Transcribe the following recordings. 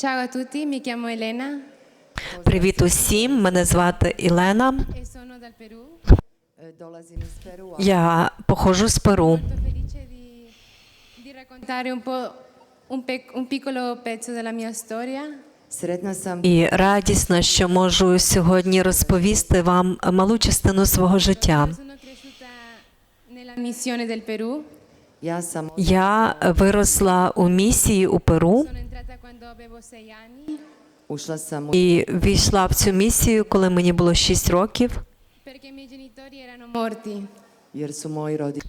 Ciao a tutti, mi chiamo Elena Привіт усім! Мене звати Ілена. e. Eh. Я походжу з Перу. І радісна, що можу сьогодні розповісти вам малу частину свого життя. Я виросла у місії у Перу і війшла в цю місію, коли мені було 6 років,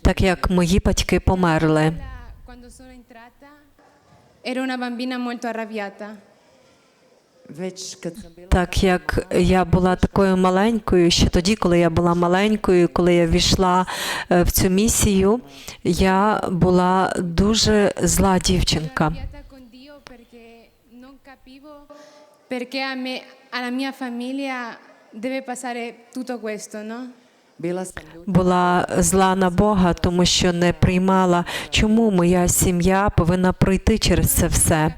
так як мої батьки померли. Ero una bambina molto arrabbiata. Так як я була такою маленькою, ще тоді, коли я була маленькою, коли я війшла е, в цю місію, я була дуже зла дівчинка. perché a me, alla mia famiglia deve passare tutto questo, no? Була зла на Бога, тому що не приймала, чому моя сім'я повинна пройти через це все.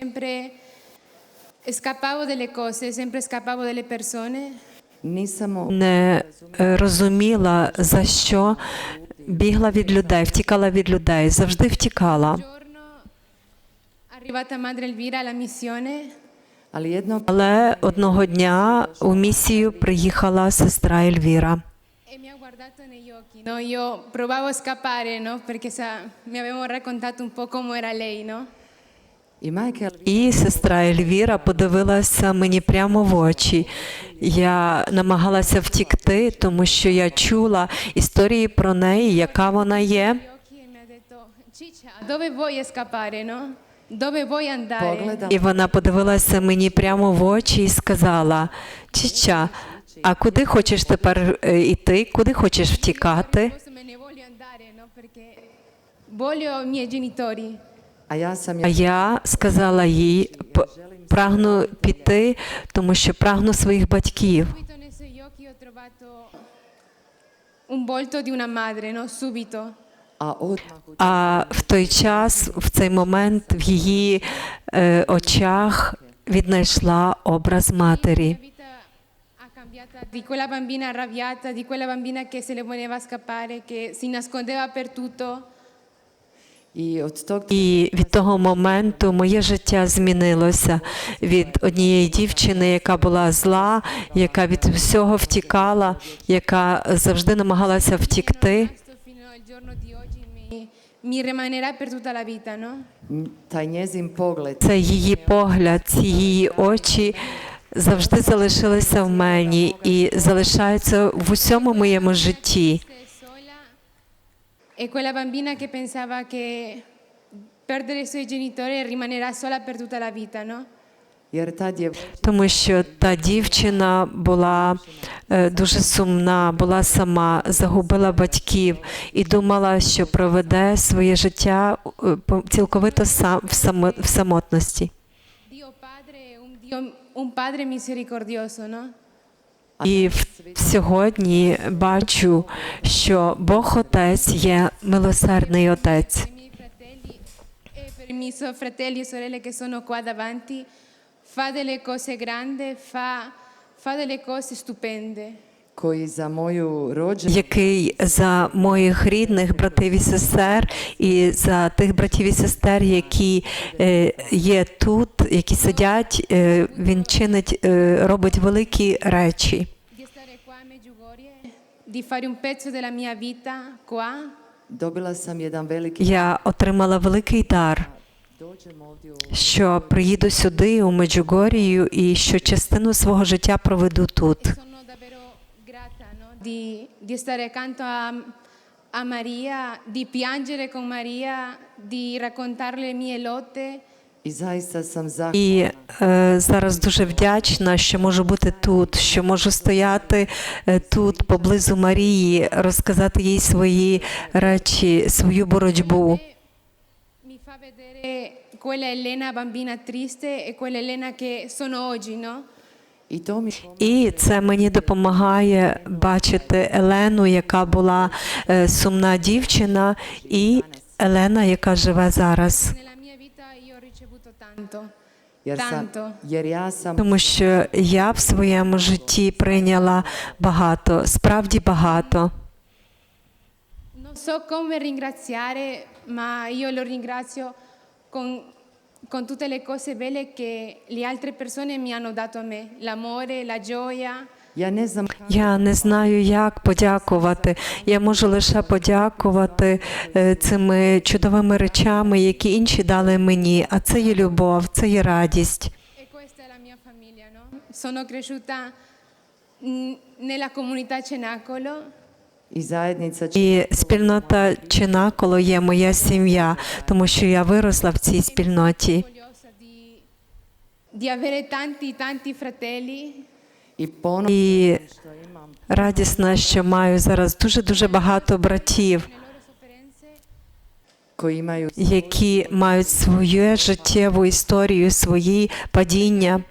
Sempre scappavo delle cose, sempre scappavo delle persone. nisam o- Не е, розуміла за що бігла від людей, втікала від людей, завжди втікала. Un giorno arrivata Madre Elvira alla missione, ali jednog Але одного дня у місію приїхала сестра Ельвіра. e mi ha guardato negli occhi, no? Io provavo a scappare, no? Perché sa, mi avevano raccontato un po' come era lei, no? І сестра Ельвіра подивилася мені прямо в очі. Я намагалася втікти, тому що я чула історії про неї, яка вона є. І вона подивилася мені прямо в очі і сказала: Чича, а куди хочеш тепер е, іти? Куди хочеш втікати? Voglio i miei genitori. А я сказала їй, прагну піти, тому що прагну своїх батьків. А в той час, в цей момент, в її е, очах віднайшла образ матері. di quella bambina arrabbiata, di quella bambina che se le voleva scappare, che si nascondeva per tutto, І від того моменту моє життя змінилося від однієї дівчини, яка була зла, яка від всього втікала, яка завжди намагалася втікти. mi, rimanerà per tutta la vita, no? Це її погляд, ці її очі завжди залишилися в мені і залишаються в усьому моєму житті. E quella bambina che pensava che perdere i suoi genitori e rimanerà sola per tutta la vita, no? Тому що та дівчина була е, дуже сумна, була сама, загубила батьків і думала, що проведе своє життя е, цілковито сам в само- в самотності. Dio Padre un, Dio, un Padre misericordioso, no? І сьогодні бачу, що Бог Отець є милосердний Отець. E e delle cose grandi, fa, fa delle cose stupende. Який за моїх рідних братів і сестер, і за тих братів і сестер, які е, є тут, які сидять, е, він чинить, е, робить великі речі. Я отримала великий дар, що приїду сюди, у Меджугорію, і що частину свого життя проведу тут. Di, di stare accanto a, a Maria, di piangere con Maria, di raccontarle le mie lotte. І е, зараз дуже вдячна, що можу бути тут, що можу стояти е, тут поблизу Марії, розказати їй свої речі, свою боротьбу. Mi fa vedere quella Elena bambina triste e quella Elena che sono oggi, no? I to mi І це мені допомагає бачити Елену, яка була е, сумна дівчина, і Елена, яка живе зараз. Тому що я в своєму житті прийняла багато, справді багато. Non so come ringraziare, ma io lo ringrazio con, con tutte le cose belle che le altre persone mi hanno dato a me, l'amore, la gioia. Я не знаю, як подякувати. Я можу лише подякувати е, цими чудовими речами, які інші дали мені. А це є любов, це є радість. E questa è la mia famiglia, no? Sono cresciuta mm, nella comunità Cenacolo І спільнота Чинаколо є моя сім'я, тому що я виросла в цій спільноті. І радісна, що маю зараз дуже дуже багато братів, які мають свою життєву історію, свої падіння.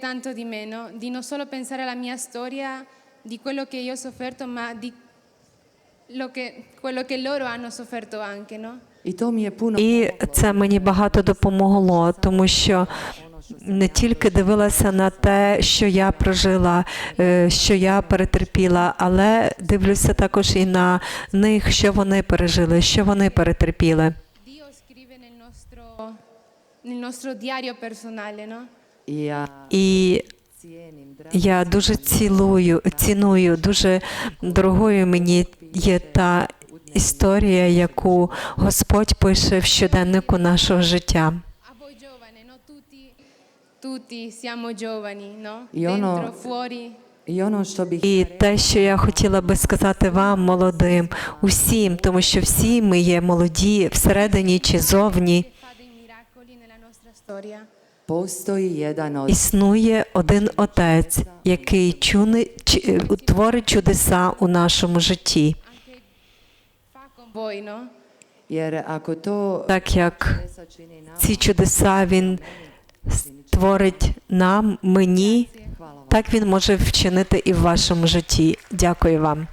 tanto di me, no? Di non solo pensare alla mia storia, di quello che io ho sofferto, ma di lo che, quello che loro hanno sofferto anche, no? І це мені багато допомогло, тому що не тільки дивилася на те, що я прожила, е, що я перетерпіла, але дивлюся також і на них, що вони пережили, що вони перетерпіли. Dio scrive nel nostro, nel nostro diario personale, no? i ja І я дуже цілую, ціную, дуже дорогою мені є та історія, яку Господь пише в щоденнику нашого життя. І те, що я хотіла би сказати вам, молодим, усім, тому що всі ми є молоді всередині чи зовні. Існує один отець, який чуни, чи- е, творить чудеса у нашому житті. Так як ці чудеса він створить нам, мені, так він може вчинити і в вашому житті. Дякую вам.